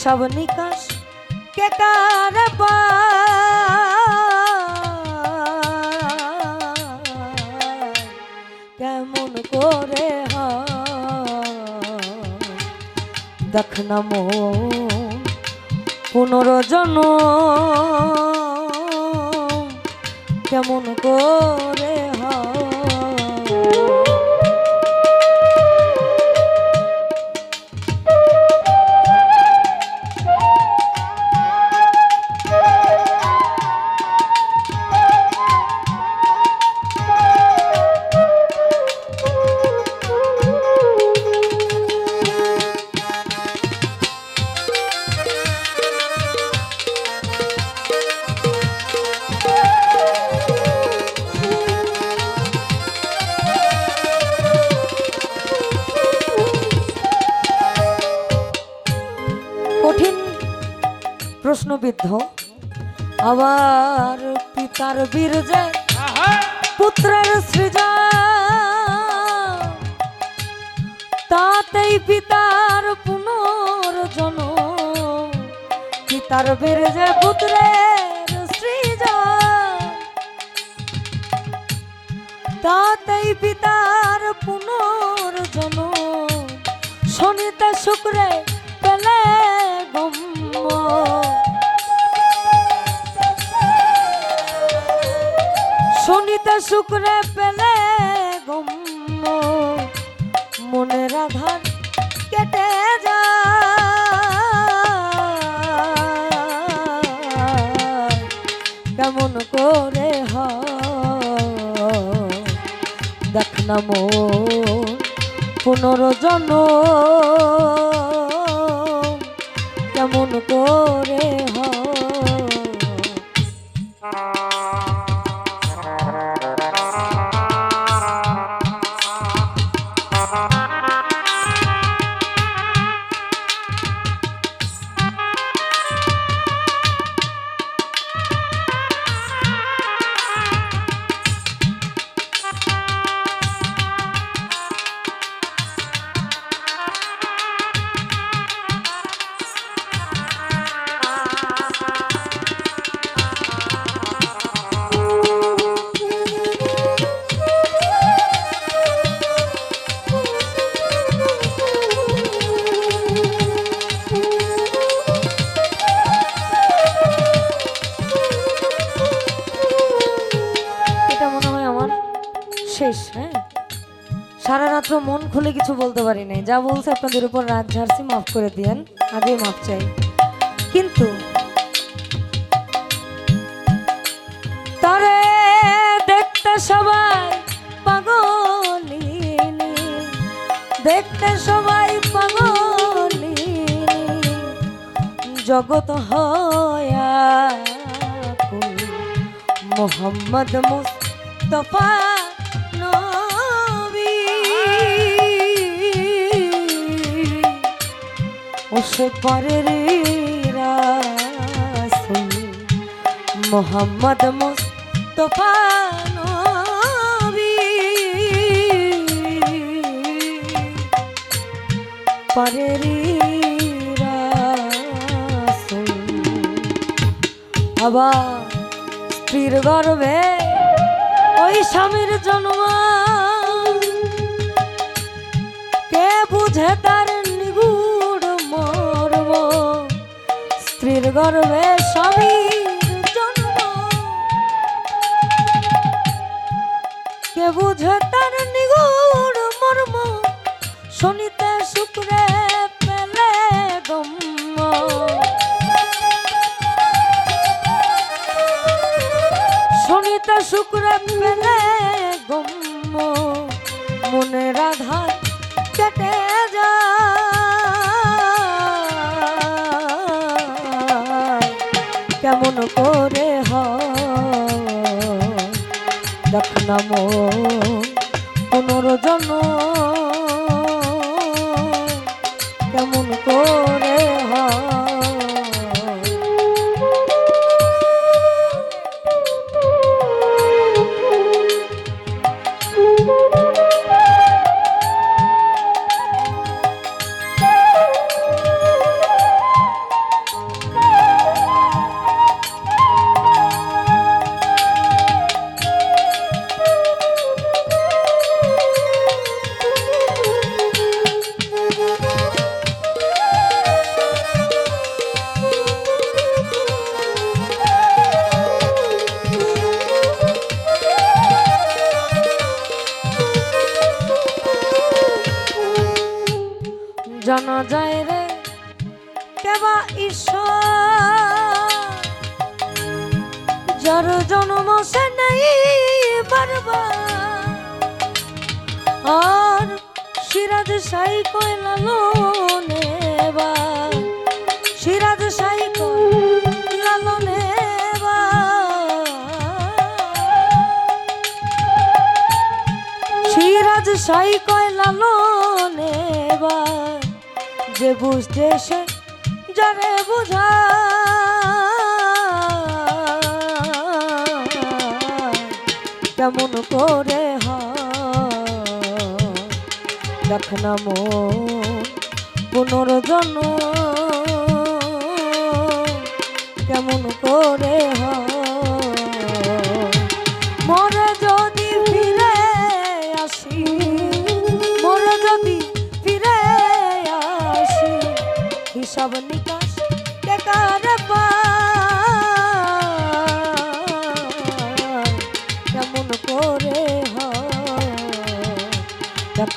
হিসাব নিকাশ কে কার কেমন করে? দেখ না মন পুনর্জন কেমন করে কঠিন প্রশ্নবিদ্ধ। আবার পিতার বীর্যে পুত্রের সৃজন তাতেই পিতার পুনর্জন পিতার বীর্যে পুত্রের সৃজন তাতেই পিতার পুনর্জন শনিতে শুক্রে শুক্রে পেলে গম্য মনের আধার কেটে যা কেমন করে হয়? দেখ না মন পুনর্জন শেষ হ্যাঁ? সারা রাত্র মন খুলে কিছু বলতে পারি নাই। যা বলছে আপনাদের উপর রাত ঝাড়ছি, মাফ করে দিয়েন। আগে মাফ চাই। কিন্তু তারে দেখতে সবাই পাগলিনী দেখতে সবাই পাগলিনী জগৎ হয়া মোহাম্মদ মুস্তফা ও সে পরের রাসূল মোহাম্মদ মুস্তফা নবী। পরের রাসূল আবার স্ত্রীর গর্ভে ওই স্বামীর জন্ম। কে বুঝে তার স্ত্রীর গর্ভে স্বামীর জন্ম। কে বুঝে তার নিগুড় মর্ম, শনিতে শুক্রে পেলে গম্য শনিতে শুক্রে পেলে গম্য কেমন করে হয়। দেখ জানা যায় রে কেবা ঈশ্বর? যার জন্ম সে নেই বারবার। আর সিরাজ সাই কইলালো নেবা সিরাজ সাই কইলালো নেবা সিরাজ নেবা যে বুঝতে সে যারে বুঝা। কেমন করে হয়? দেখ না মন পুনর্জন কেমন করে হয়? হিসাব নিকাশ কে কার? কেমন করে হয় দেখ